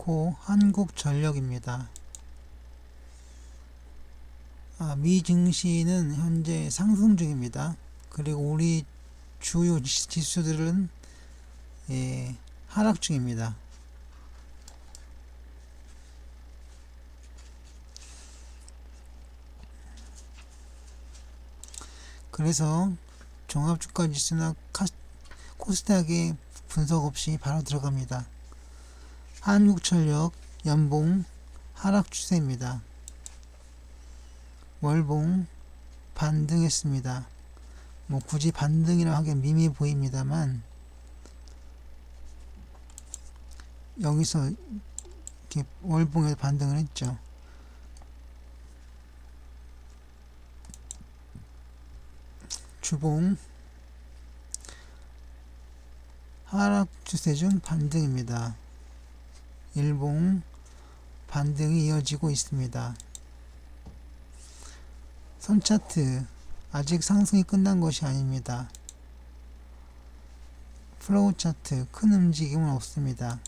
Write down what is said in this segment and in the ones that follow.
에너지코 한국전력입니다. 아, 미 증시는 현재 상승 중입니다. 그리고 우리 주요 지- 지수들은 예, 하락 중입니다. 그래서 종합주가 지수나 카, 코스닥의 분석 없이 바로 들어갑니다. 한국전력 연봉 하락 추세입니다. 월봉 반등했습니다. 뭐 굳이 반등이라 하기엔 미미 보입니다만 여기서 이렇게 월봉에서 반등을 했죠. 주봉 하락 추세 중 반등입니다. 일봉 반등이 이어지고 있습니다. 선차트 아직 상승이 끝난 것이 아닙니다. 플로우 차트 큰 움직임은 없습니다.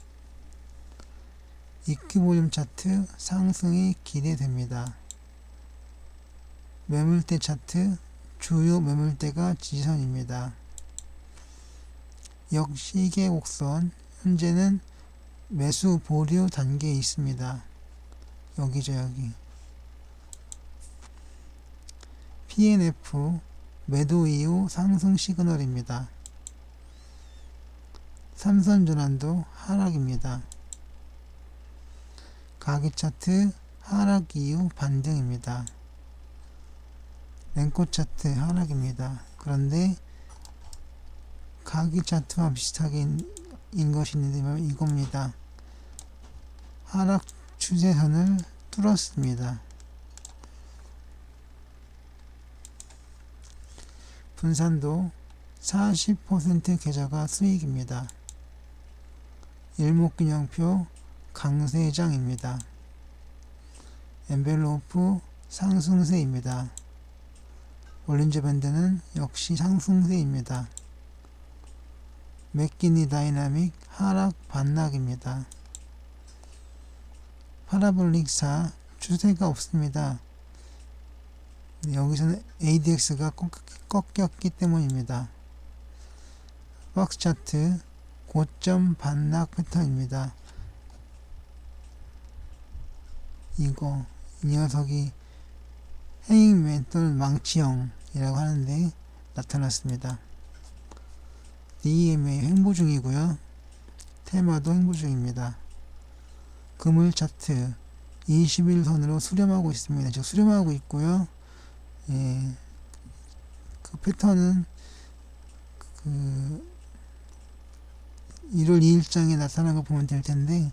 이큐볼륨 차트 상승이 기대됩니다. 매물대 차트 주요 매물대가 지지선입니다. 역시계 곡선 현재는 매수 보류 단계에 있습니다. 여기죠 여기 PNF 매도 이후 상승 시그널입니다. 삼선 전환도 하락입니다. 가격 차트 하락 이후 반등입니다. 랭코 차트 하락입니다. 그런데 가격 차트와 비슷하게 인, 인 것이 있는데 이겁니다. 하락 추세선을 뚫었습니다. 분산도 40% 계좌가 수익입니다. 일목균형표 강세장입니다. 엔벨로프 상승세입니다. 볼린저 밴드는 역시 상승세입니다. 맥기니 다이나믹 하락 반락입니다. 파라볼릭 4 추세가 없습니다. 여기서는 ADX가 꺾였기 때문입니다. 박스 차트 고점 반락 패턴입니다. 이거 이 녀석이 헤잉맨 또는 망치형이라고 하는데 나타났습니다. DMA 행보 중이고요. 테마도 행보 중입니다. 그물 차트 21선으로 수렴하고 있습니다. 지금 수렴하고 있고요. 예, 그 패턴은 그 1월 2일장에 나타난 거 보면 될 텐데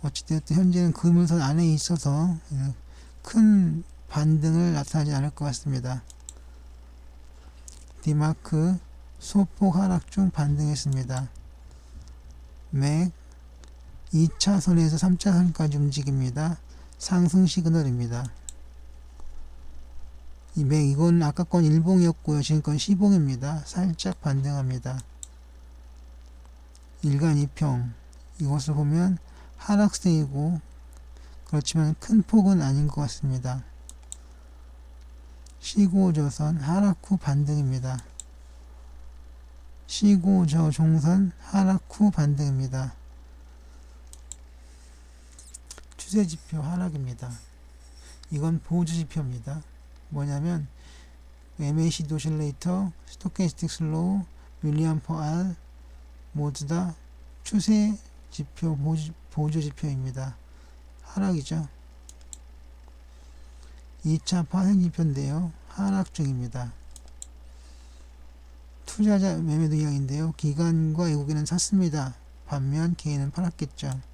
어찌됐든 현재는 그물선 안에 있어서 예, 큰 반등을 나타나지 않을 것 같습니다. 디마크 소폭 하락 중 반등했습니다. 맥 2차선에서 3차선까지 움직입니다. 상승 시그널입니다. 이건 아까 건 일봉이었고요. 지금 건 시봉입니다. 살짝 반등합니다. 일간 2평 이것을 보면 하락세이고 그렇지만 큰 폭은 아닌 것 같습니다. 시고저선 하락 후 반등입니다. 시고저 종선 하락 후 반등입니다. 추세 지표 하락입니다. 이건 보조 지표입니다. 뭐냐면 MAC 도실레이터, 스토캐스틱 슬로우, 윌리엄 퍼알 모두 다 추세 지표 보조, 보조 지표입니다. 하락이죠. 2차 파생 지표인데요. 하락 중입니다. 투자자 매매 동향인데요. 기관과 외국인은 샀습니다. 반면 개인은 팔았겠죠.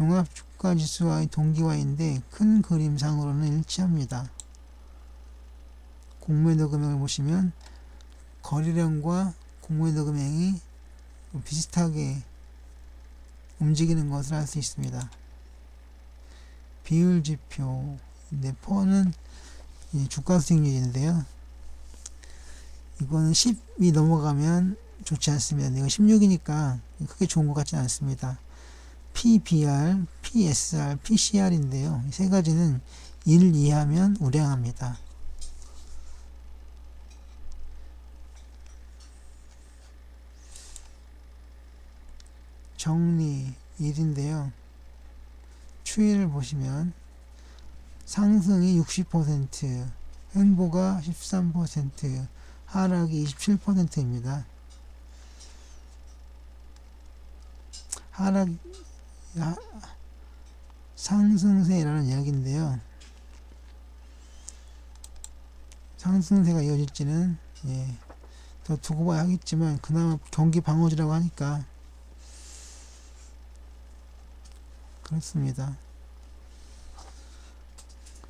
종합 주가 지수와의 동기화인데 큰 그림상으로는 일치합니다. 공매도 금액을 보시면 거래량과 공매도 금액이 비슷하게 움직이는 것을 알 수 있습니다. 비율 지표 네, 퍼는 주가 수익률인데요. 이거는 10이 넘어가면 좋지 않습니다. 이거 16이니까 크게 좋은 것 같지 않습니다. PBR, PSR, PCR인데요. 이 세 가지는 1 이하면 우량합니다. 정리 1인데요. 추이를 보시면 상승이 60%, 횡보가 13%, 하락이 27%입니다. 하락 하, 상승세라는 이야기인데요. 상승세가 이어질지는 예, 더 두고 봐야 하겠지만 그나마 경기 방어지라고 하니까 그렇습니다.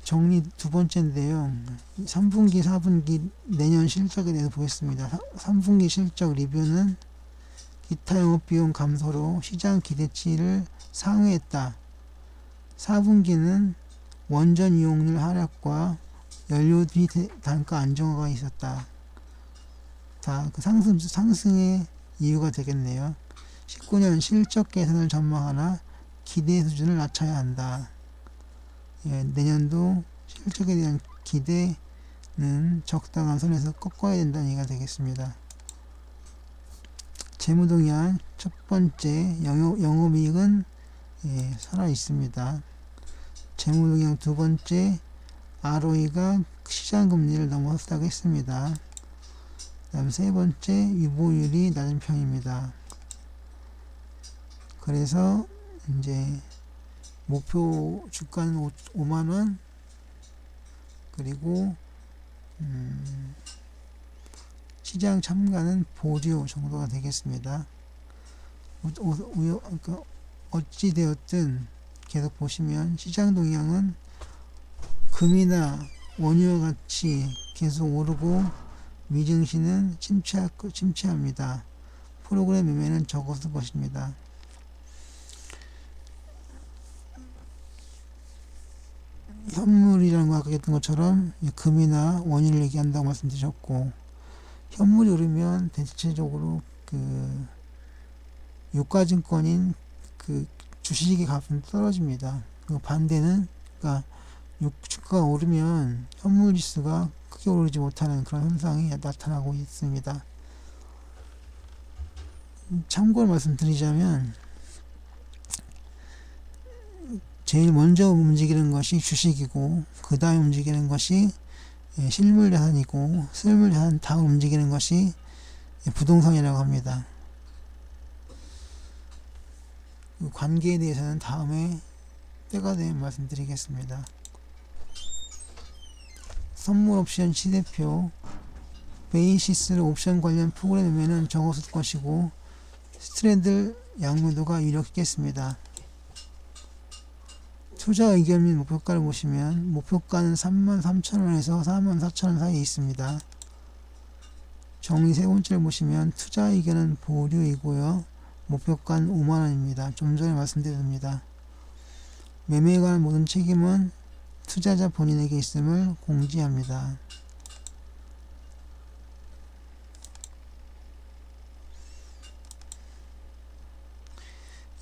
정리 두 번째인데요. 3분기, 4분기 내년 실적에 대해서 보겠습니다. 3분기 실적 리뷰는 기타 영업 비용 감소로 시장 기대치를 상회했다. 4분기는 원전 이용률 하락과 연료비 대- 단가 안정화가 있었다. 다 그 상승, 상승의 이유가 되겠네요. 19년 실적 개선을 전망하나 기대 수준을 낮춰야 한다. 예, 내년도 실적에 대한 기대는 적당한 선에서 꺾어야 된다는 얘기가 되겠습니다. 재무동향 첫 번째 영업, 영업 이익은 예, 살아 있습니다. 재무동향 두 번째 ROE가 시장금리를 넘어섰다고 했습니다. 다음 세 번째 유보율이 낮은 편입니다. 그래서 이제 목표 주가는 5, 만원 그리고 음, 시장 참가는 보류 정도가 되겠습니다. 그러니까 어찌 되었든 계속 보시면 시장 동향은 금이나 원유와 같이 계속 오르고 미증시는 침체, 침체합니다. 프로그램 매매는 적었을 것입니다. 현물이라는 거 아까 했던 것처럼 이 금이나 원유를 얘기한다고 말씀드렸고 현물이 오르면 대체적으로 그 유가증권인 그 주식의 값은 떨어집니다. 그 반대는 그러니까 유- 주가가 오르면 현물 지수가 크게 오르지 못하는 그런 현상이 나타나고 있습니다. 참고로 말씀드리자면 제일 먼저 움직이는 것이 주식이고 그 다음에 움직이는 것이 예, 실물 자산이고 실물 자산 다음 움직이는 것이 예, 부동산이라고 합니다. 그 관계에 대해서는 다음에 때가 되면 말씀드리겠습니다. 선물 옵션 시대표 베이시스로 옵션 관련 프로그램 매매는 적었을 것이고 스트레들 양면도가 유력했겠습니다. 투자 의견 및 목표가를 보시면 목표가는 33,000원에서 44,000원 사이에 있습니다. 정리 세 번째를 보시면 투자 의견은 보류이고요. 목표가는 5만원입니다. 좀 전에 말씀드렸습니다. 매매에 관한 모든 책임은 투자자 본인에게 있음을 공지합니다.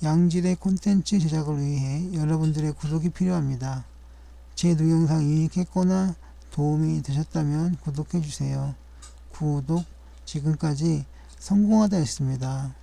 양질의 콘텐츠 제작을 위해 여러분들의 구독이 필요합니다. 제 동영상 유익했거나 도움이 되셨다면 구독해주세요. 구독 지금까지 성공하다 였습니다.